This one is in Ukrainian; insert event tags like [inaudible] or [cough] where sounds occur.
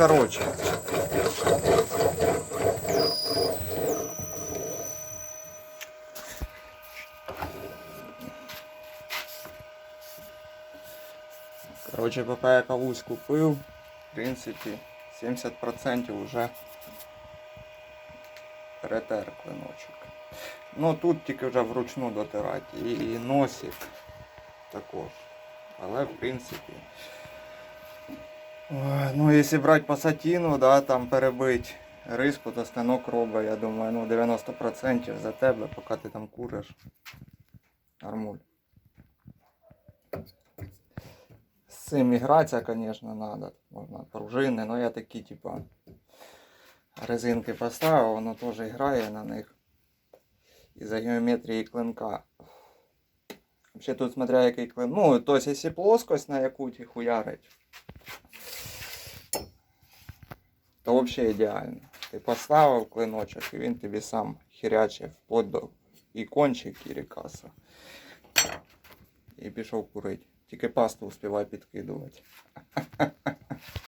короче. Короче, пока я кавусь купил, в принципі, 70% уже перетер клиночок. Ну тут тільки вже вручну дотирати і, і носик також. Але в принципі... Ну, якщо брати пасатіну, да, там перебить риску, то станок робить, я думаю, ну 90% за тебе, поки ти там куриш. Нормуль. З цим ігратися, звісно, треба. Можна пружини, але я такі, типа, резинки поставив, воно теж грає на них. Із-за геометрії клинка. Взагалі тут смотря який клин. Ну, тобто, якщо плоскость на якуті хуярить, то взагалі ідеально. Ти поставив клиночок і він тобі сам хіряче вплоть до і кончик, і рікаса. І пішов курити. Тільки пасту успівай підкидувати. [laughs]